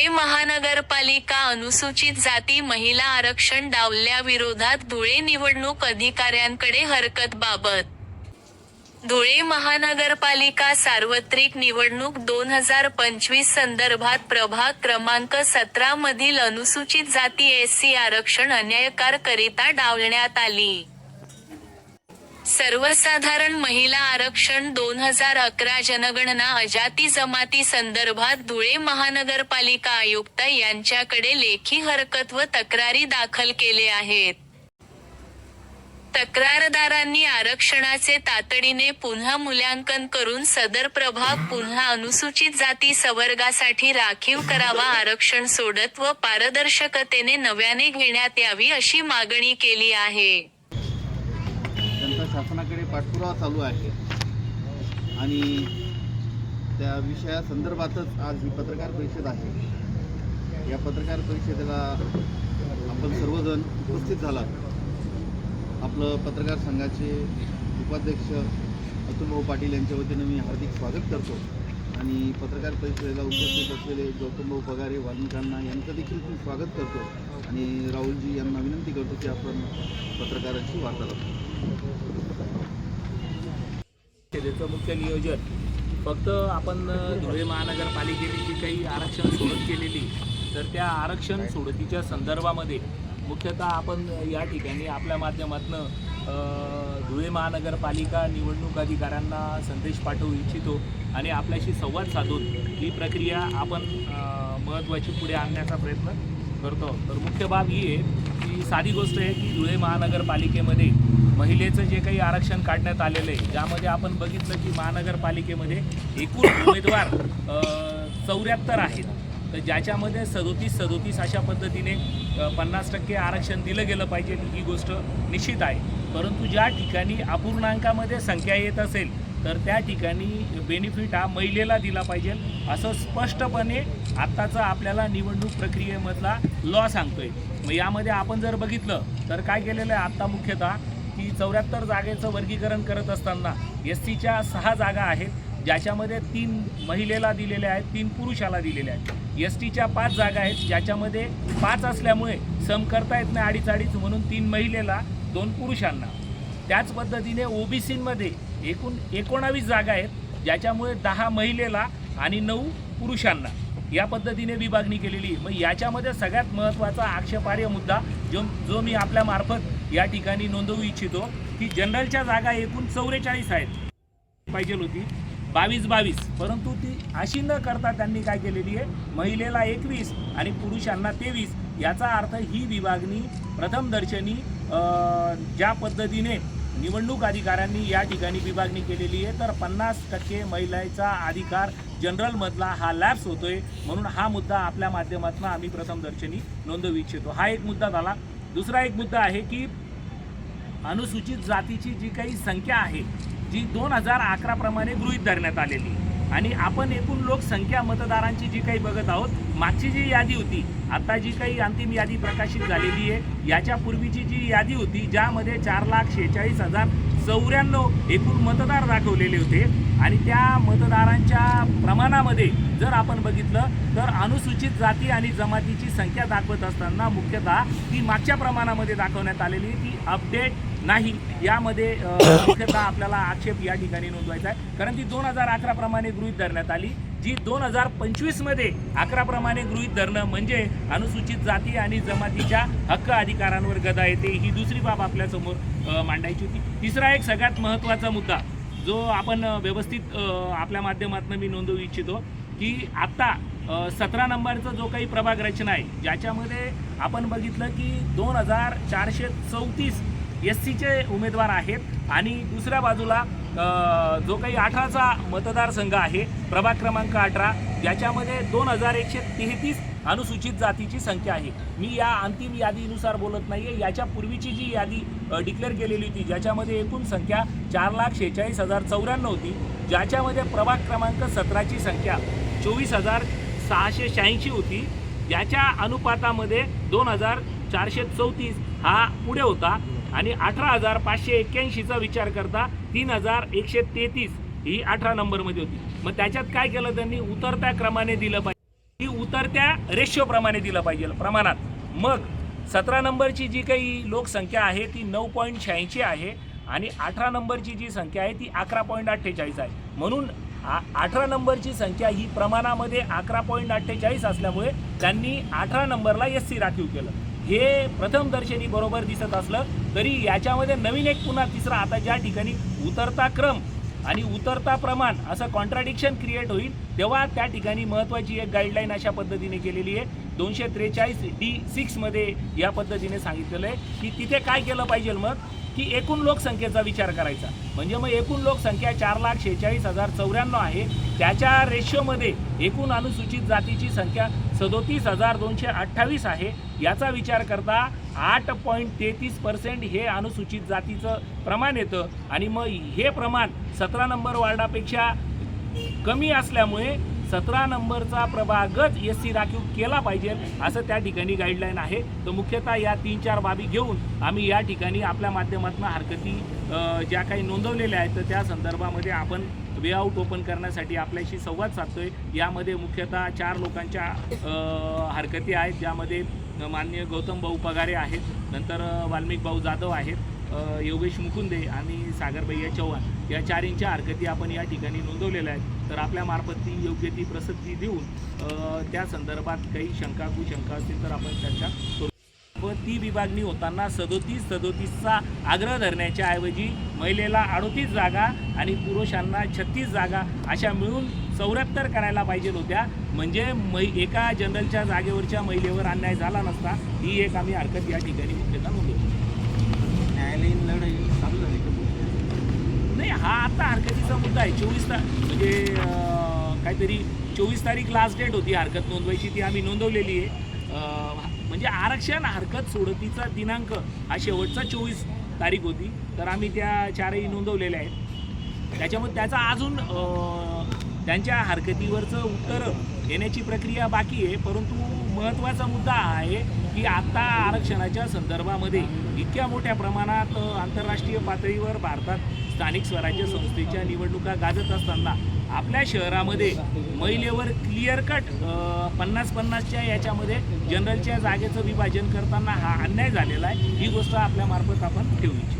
धुळे महानगरपालिका अनुसूचित जाती महिला आरक्षण डावल्याविरोधात धुळे निवडणूक अधिकाऱ्यांकडे हरकतबाबत धुळे महानगरपालिका सार्वत्रिक निवडणूक दोन हजार पंचवीस संदर्भात प्रभाग क्रमांक सतरा मधील अनुसूचित जाती एससी आरक्षण अन्यायकारकरिता डावलण्यात आली. सर्वसाधारण महिला आरक्षण दोन हजार अकरा जनगणना अजाती जमाती संदर्भात धुळे महानगरपालिका आयुक्त यांच्याकडे लेखी हरकत व तक्रारी दाखल केले आहेत. तक्रारदारांनी आरक्षणाचे तातडीने पुन्हा मूल्यांकन करून सदर प्रभाग पुन्हा अनुसूचित जाती संवर्गासाठी राखीव करावा आरक्षण सोडत व पारदर्शकतेने नव्याने घेण्यात यावी अशी मागणी केली आहे. पाठपुरावा चालू आहे. आणि त्या विषयासंदर्भातच आज ही पत्रकार परिषद आहे. या पत्रकार परिषदेला आपण सर्वजण उपस्थित झालात. आपलं पत्रकार संघाचे उपाध्यक्ष अतुलभाऊ पाटील यांच्या वतीनं मी हार्दिक स्वागत करतो. आणि पत्रकार परिषदेला उपस्थित असलेले गौतमभाऊ पगारे वाल्मिकांना यांचं देखील मी स्वागत करतो. आणि राहुलजी यांना विनंती करतो की आपण पत्रकारांशी वार्तालाप परिषदेचं मुख्य नियोजन. फक्त आपण धुळे महानगरपालिकेने जी काही आरक्षण सोडत केलेली तर त्या आरक्षण सोडतीच्या संदर्भामध्ये मुख्यतः आपण या ठिकाणी आपल्या माध्यमातून धुळे महानगरपालिका निवडणूक अधिकाऱ्यांना संदेश पाठवू इच्छितो आणि आपल्याशी संवाद साधून ही प्रक्रिया आपण महत्त्वाची पुढे आणण्याचा प्रयत्न करतो. तर मुख्य बाब ही आहे की साधी गोष्ट आहे की धुळे महानगरपालिकेमध्ये महिलेचं जे काही आरक्षण काढण्यात आलेलं आहे ज्यामध्ये आपण बघितलं की महानगरपालिकेमध्ये एकूण उमेदवार चौऱ्याहत्तर आहेत. तर ज्याच्यामध्ये सदोतीस सदोतीस अशा पद्धतीने पन्नास टक्के आरक्षण दिलं गेलं पाहिजे ही गोष्ट निश्चित आहे. परंतु ज्या ठिकाणी अपूर्णांकामध्ये संख्या येत असेल तर त्या ठिकाणी बेनिफिट हा महिलेला दिला पाहिजे. असं स्पष्टपणे आत्ताचा आपल्याला निवडणूक प्रक्रियेमधला लॉ सांगतोय. मग यामध्ये आपण जर बघितलं तर काय केलेलं आहे? आत्ता मुख्यतः की चौऱ्याहत्तर जागेचं वर्गीकरण करत असताना एस सीच्या सहा जागा आहेत ज्याच्यामध्ये तीन महिलेला दिलेल्या आहेत तीन पुरुषाला दिलेल्या आहेत. एस टीच्या पाच जागा आहेत ज्याच्यामध्ये पाच असल्यामुळे सम करता येत नाही अडीच अडीच म्हणून तीन महिलेला दोन पुरुषांना. त्याच पद्धतीने ओबीसीमध्ये एकूण एकोणावीस जागा आहेत ज्याच्यामुळे दहा महिलेला आणि नऊ पुरुषांना. या पद्धतीने विभागणी केलेली मग याच्यामध्ये सगळ्यात महत्त्वाचा आक्षेपार्ह मुद्दा जो जो मी आपल्यामार्फत या ठिकाणी नोंदवू इच्छितो की जनरलच्या जागा एकूण चौवेचाळीस आहेत. पाहिजे होती. बावीस बावीस. परंतु ती अशी न करता त्यांनी काय केलेली आहे? महिलेला एकवीस आणि पुरुषांना तेवीस. याचा अर्थ ही विभागणी प्रथमदर्शनी ज्या पद्धतीने निवडणूक अधिकाऱ्यांनी या ठिकाणी विभागणी केलेली आहे तर पन्नास टक्के महिलेचा अधिकार जनरलमधला हा लॅप्स होतोय. म्हणून हा मुद्दा आपल्या माध्यमातून आम्ही प्रथमदर्शनी नोंदवू इच्छितो. हा एक मुद्दा झाला. दुसरा एक मुद्दा आहे की अनुसूचित जातीची जी काही संख्या आहे जी दोन हजार अकराप्रमाणे गृहित गृहीत धरण्यात आलेली आणि आपण एकूण लोकसंख्या मतदारांची जी काही बघत आहोत मागची जी यादी होती आता जी काही अंतिम यादी प्रकाशित झालेली आहे याच्यापूर्वीची जी यादी होती ज्यामध्ये चार लाख शेहेचाळीस हजार चौऱ्याण्णव एकूण मतदार दाखवलेले होते. आणि त्या मतदारांच्या प्रमाणामध्ये जर आपण बघितलं तर अनुसूचित जाती आणि जमातीची संख्या दाखवत असताना मुख्यतः ती मागच्या प्रमाणामध्ये दाखवण्यात आलेली ती अपडेट नाही. यामध्ये मुख्यतः आपल्याला आक्षेप या ठिकाणी नोंदवायचा आहे. कारण ती दोन हजार अकरा प्रमाणे गृहीत धरण्यात आली. जी दोन हजार पंचवीसमध्ये अकराप्रमाणे गृहीत धरणं म्हणजे अनुसूचित जाती आणि जमातीच्या हक्क अधिकारांवर गदा येते ही दुसरी बाब आपल्यासमोर मांडायची होती. तिसरा एक सगळ्यात महत्त्वाचा मुद्दा जो आपण व्यवस्थित आपल्या माध्यमातून मी नोंदवू इच्छितो की आत्ता सतरा नंबरचा जो काही प्रभाग रचना आहे ज्याच्यामध्ये आपण बघितलं की दोन हजार चारशे चौतीस एस सीचे उमेदवार आहेत आणि दुसऱ्या बाजूला जो काही अठराचा मतदारसंघ आहे प्रभाग क्रमांक अठरा ज्याच्यामध्ये दोन हजार एकशे तेहतीस अनुसूचित जातीची संख्या आहे. मी या अंतिम यादीनुसार बोलत नाही आहे याच्या पूर्वीची जी यादी डिक्लेअर केलेली होती ज्याच्यामध्ये एकूण संख्या चार लाख शेहेचाळीस हजार चौऱ्याण्णव होती. ज्याच्यामध्ये प्रभाग क्रमांक सतराची संख्या चोवीस हजार सहाशे शहाऐंशी होती. याच्या अनुपातामध्ये दोन हजार चारशे चौतीस हा पुढे होता. आणि अठरा हजार पाचशे एक्क्याऐंशीचा विचार करता तीन हजार एकशे तेहतीस ही अठरा नंबरमध्ये होती. मग त्याच्यात काय केलं त्यांनी? उतरत्या क्रमाने दिलं पाहिजे. ही उतरत्या रेशोप्रमाणे दिलं पाहिजे प्रमाणात. मग सतरा नंबरची जी काही लोकसंख्या आहे ती नऊ पॉईंट शहाऐंशी आहे आणि अठरा नंबरची जी संख्या आहे ती अकरा पॉईंट अठ्ठेचाळीस आहे. म्हणून आ- अठरा नंबरची संख्या ही प्रमाणामध्ये अकरा पॉईंट अठ्ठेचाळीस असल्यामुळे त्यांनी अठरा नंबरला एस सी राखीव केलं. हे प्रथमदर्शनी बरोबर दिसत असलं तरी याच्यामध्ये नवीन एक पुन्हा तिसरा आता ज्या ठिकाणी उतरता क्रम आणि उतरता प्रमाण असं कॉन्ट्राडिक्शन क्रिएट होईल तेव्हा त्या ठिकाणी महत्त्वाची एक गाईडलाईन अशा पद्धतीने केलेली आहे. दोनशे त्रेचाळीस डी सिक्समध्ये या पद्धतीने सांगितलेलं आहे की तिथे काय केलं पाहिजे मग? की एकूण लोकसंख्येचा विचार करायचा. म्हणजे मग एकूण लोकसंख्या चार लाख शेहेचाळीस हजार चौऱ्याण्णव आहे. त्याच्या रेशोमध्ये एकूण अनुसूचित जातीची संख्या सदोतीस हजार दोनशे अठ्ठावीस आहे. याचा विचार करता आठ पॉईंट तेहतीस पर्सेंट हे अनुसूचित जातीचं प्रमाण येतं. आणि मग हे प्रमाण सतरा नंबर वार्डापेक्षा कमी असल्यामुळे सतरा नंबरचा प्रभागच एस सी राखीव केला पाहिजे असं त्या ठिकाणी गाईडलाईन आहे. तर मुख्यतः या तीन चार बाबी घेऊन आम्ही या ठिकाणी आपल्या माध्यमातून हरकती ज्या काही नोंदवलेल्या आहेत तर त्या संदर्भामध्ये आपण वे आउट ओपन करण्यासाठी आपल्याशी संवाद साधतोय. यामध्ये मुख्यतः चार लोकांच्या हरकती आहेत. ज्यामध्ये माननीय गौतम भाऊ पगारे आहेत नंतर वाल्मिक भाऊ जाधव आहेत योगेश मुकुंदे आणि सागरभैया चव्हाण या चारींच्या हरकती आपण या ठिकाणी नोंदवलेल्या आहेत. तर आपल्या मार्फत ती योग्य ती प्रसिद्धी देऊन त्या संदर्भात काही शंका कुशंका असतील तर आपण चर्चा करू. व ती विभागणी होताना सदोतीस सदोतीसचा आग्रह धरण्याच्या ऐवजी महिलेला अडोतीस जागा आणि पुरुषांना छत्तीस जागा अशा मिळून चौऱ्याहत्तर करायला पाहिजे होत्या. म्हणजे मै एका जनरलच्या जागेवरच्या महिलेवर अन्याय झाला नसता ही एक आम्ही हरकत या ठिकाणी मुख्यतः नोंदवली. न्यायालयीन लढाई चालू झाली नाही हा आता हरकतीचा मुद्दा आहे. चोवीस ता म्हणजे काहीतरी चोवीस तारीख लास्ट डेट होती हरकत नोंदवायची ती आम्ही नोंदवलेली आहे. म्हणजे आरक्षण हरकत सोडतीचा दिनांक हा शेवटचा चोवीस तारीख होती. तर आम्ही त्या चारही नोंदवलेल्या आहेत. त्याच्यामुळे त्याचा अजून त्यांच्या हरकतीवरचं उत्तर येण्याची प्रक्रिया बाकी आहे परंतु महत्त्वाचा मुद्दा आहे की आत्ता आरक्षणाच्या संदर्भामध्ये इतक्या मोठ्या प्रमाणात आंतरराष्ट्रीय पातळीवर भारतात स्थानिक स्वराज्य संस्थेच्या निवडणुका गाजत असताना आपल्या शहरामध्ये महिलेवर क्लिअर कट पन्नास पन्नासच्या याच्यामध्ये जनरलच्या जागेचं विभाजन करताना हा अन्याय झालेला आहे. ही गोष्ट आपल्यामार्फत आपण ठेवू इच्छितो.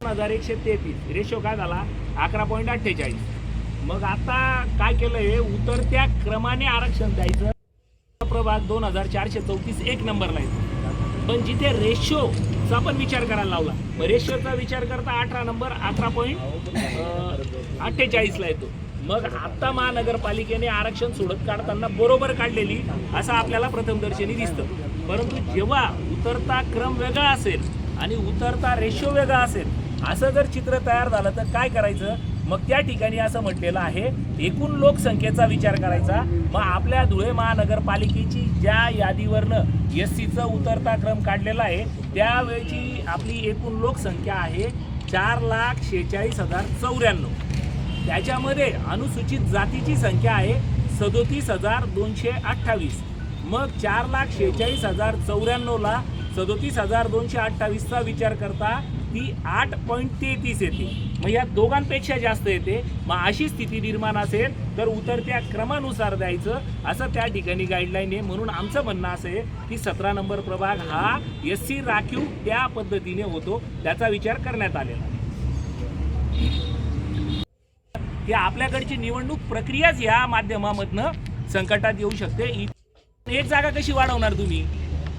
दोन हजार एकशे तेहतीस रेशो काय झाला? अकरा पॉईंट अठ्ठेचाळीस. मग आता काय केलं आहे उतरत्या क्रमाने आरक्षण द्यायचं. प्रभाग दोन हजार चारशे चौतीस एक नंबरला येतो पण जिथे रेशोचा पण विचार करायला लावला. मग रेशोचा विचार करता अठरा नंबर अठरा पॉईंट अठ्ठेचाळीसला येतो. मग आता महानगरपालिकेने आरक्षण सोडत काढताना बरोबर काढलेली असं आपल्याला प्रथमदर्शनी दिसतं. परंतु जेव्हा उतरता क्रम वेगळा असेल आणि उतरता रेशो वेगळा असेल असं जर चित्र तयार झालं तर काय करायचं? मग त्या ठिकाणी असं म्हटलेलं आहे एकूण लोकसंख्येचा विचार करायचा. मग आपल्या धुळे महानगरपालिकेची ज्या यादीवरनं एस सीचं उतरता क्रम काढलेला आहे त्यावेळची आपली एकूण लोकसंख्या आहे चार लाख शेहेचाळीस हजार चौऱ्याण्णव. त्याच्यामध्ये अनुसूचित जातीची संख्या आहे सदोतीस हजार दोनशे अठ्ठावीस. मग चार लाख शेहेचाळीस हजार चौऱ्याण्णवला सदोतीस हजार दोनशे अठ्ठावीसचा विचार करता ती आठ पॉईंट तेहतीस येते. मग या दोघांपेक्षा जास्त येते. मग अशी स्थिती निर्माण असेल तर उतरत्या क्रमानुसार द्यायचं असं त्या ठिकाणी गाईडलाईन आहे. म्हणून आमचं म्हणणं असं आहे की सतरा नंबर प्रभाग हा एस सी राखीव त्या पद्धतीने होतो. त्याचा विचार करण्यात आलेला आहे. की आपल्याकडची निवडणूक प्रक्रियाच या माध्यमामधनं संकटात येऊ शकते. एक जागा कशी वाढवणार तुम्ही?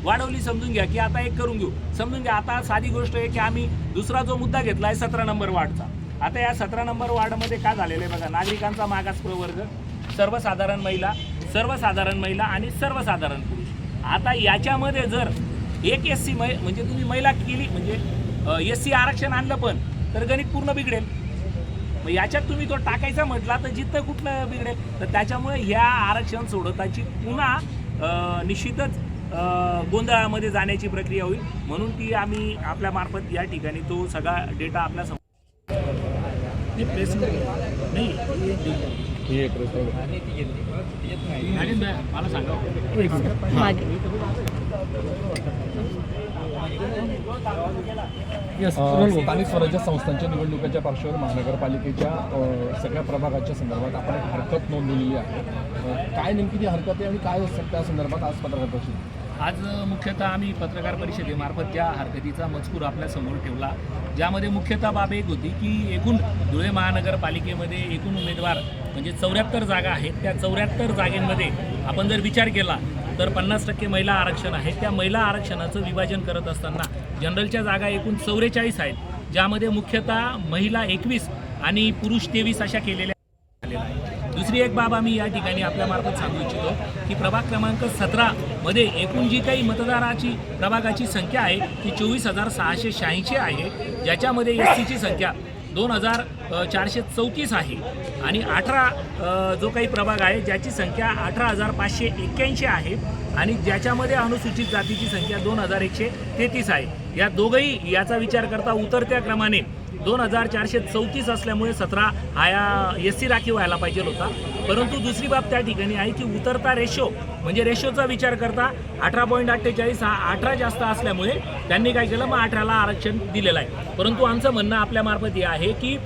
वाढवली समजून घ्या की आता एक करून घेऊ. समजून घ्या आता साधी गोष्ट आहे की आम्ही दुसरा जो मुद्दा घेतला आहे सतरा नंबर वार्डचा आता या सतरा नंबर वार्डमध्ये काय झालेलं आहे बघा नागरिकांचा मागास प्रवर्ग सर्वसाधारण महिला सर्वसाधारण महिला आणि सर्वसाधारण पुरुष. आता याच्यामध्ये जर एक एस सी म्हणजे तुम्ही महिला केली म्हणजे एस सी आरक्षण आणलं पण तर गणित पूर्ण बिघडेल. मग याच्यात तुम्ही तो टाकायचा म्हटला तर जिथं कुठलं बिघडेल? तर त्याच्यामुळे ह्या आरक्षण सोडताची पुन्हा निश्चितच गोंधळामध्ये जाण्याची प्रक्रिया होईल. म्हणून ती आम्ही आपल्या मार्फत या ठिकाणी तो सगळा डेटा आपल्यासमोर नाही, press नाही. मॅडम, मला सांगा. येस स्थानिक स्वराज्य संस्थांच्या निवडणुकीच्या पार्श्वभूमीवर महानगरपालिकेच्या सगळ्या प्रभागाच्या संदर्भात आपण एक हरकत नोंदवलेली आहे. काय नेमकी ती हरकत आहे आणि काय त्या संदर्भात आज पत्रकार परिषद आज मुख्यतः आम्ही पत्रकार परिषदेमार्फत त्या हरकतीचा मजकूर आपल्यासमोर ठेवला. ज्यामध्ये मुख्यतः बाब एक होती की एकूण धुळे महानगरपालिकेमध्ये एकूण उमेदवार म्हणजे चौऱ्याहत्तर जागा आहेत. त्या चौऱ्याहत्तर जागेमध्ये आपण जर विचार केला तर पन्नास टक्के महिला आरक्षण आहे त्या महिला आरक्षणाचं विभाजन करत असताना जनरलच्या जागा एकूण चौवेचाळीस आहेत. ज्यामध्ये मुख्यतः महिला एकवीस आणि पुरुष तेवीस अशा केलेल्या दुसरी एक बाब आम्ही या ठिकाणी आपल्या मार्फत सांगू इच्छितो की प्रभाग क्रमांक सतरामध्ये एकूण जी काही मतदाराची प्रभागाची संख्या आहे ती चोवीस हजार सहाशे शहाऐंशी आहे. ज्याच्यामध्ये एस सीची संख्या दोन हजार चारशे चौतीस आहे. आणि अठरा जो काही प्रभाग आहे ज्याची संख्या अठरा हजार पाचशे एक्क्याऐंशी आहे. आणि ज्याच्यामध्ये अनुसूचित जातीची संख्या दोन हजार एकशे तेहतीस आहे. या दोघंही याचा विचार करता उतरत्या क्रमाने दोन हजार चारशे चौतीस असल्यामुळे सतरा हा या एस सी राखीव व्हायला पाहिजे होता. परंतु दुसरी बाब त्या ठिकाणी आहे की उतरता रेशो म्हणजे रेशोचा विचार करता अठरा पॉईंट अठ्ठेचाळीस हा अठरा जास्त असल्यामुळे त्यांनी काय केलं मग अठराला आरक्षण दिलेलं आहे. परंतु आमचं म्हणणं आपल्यामार्फत हे आहे की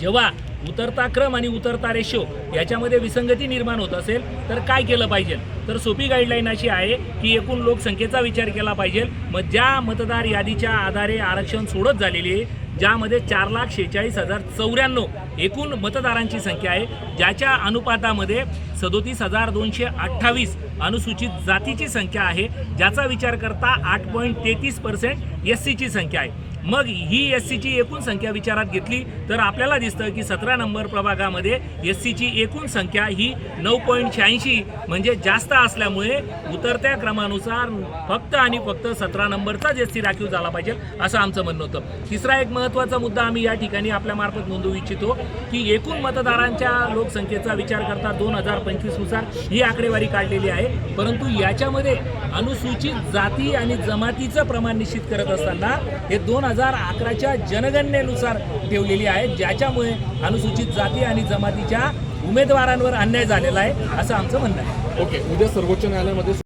जेव्हा उतरता क्रम आणि उतरता रेशो याच्यामध्ये विसंगती निर्माण होत असेल तर काय केलं पाहिजे? तर सोपी गाईडलाईन अशी आहे की एकूण लोकसंख्येचा विचार केला पाहिजे. मग ज्या मतदार यादीच्या आधारे आरक्षण सोडत झालेली आहे ज्यामध्ये चार लाख शेहेचाळीस हजार चौऱ्याण्णव एकूण मतदारांची संख्या आहे. ज्याच्या अनुपातामध्ये सदोतीस हजार दोनशे अठ्ठावीस अनुसूचित जातीची संख्या आहे. ज्याचा विचार करता आठ पॉईंट तेहतीस पर्सेंट एस सीची संख्या आहे. मग ही एस सीची एकूण संख्या विचारात घेतली तर आपल्याला दिसतं की सतरा नंबर प्रभागामध्ये एस सीची एकूण संख्या ही नऊ पॉईंट शहाऐंशी म्हणजे जास्त असल्यामुळे उतरत्या क्रमानुसार फक्त आणि फक्त सतरा नंबरचाच एस सी राखीव झाला पाहिजे असं आमचं म्हणणं होतं. तिसरा एक महत्त्वाचा मुद्दा आम्ही या ठिकाणी आपल्यामार्फत नोंदवू इच्छितो की एकूण मतदारांच्या लोकसंख्येचा विचार करता दोन हजार पंचवीसनुसार ही आकडेवारी काढलेली आहे. परंतु याच्यामध्ये अनुसूचित जाती आणि जमातीचं प्रमाण निश्चित करत असताना हे दोन हजार हजार अकराच्या जनगणनेनुसार ठेवलेली आहे ज्याच्यामुळे अनुसूचित जाती आणि जमातीच्या उमेदवारांवर अन्याय झालेला आहे असं आमचं म्हणणं आहे. ओके उद्या सर्वोच्च न्यायालयामध्ये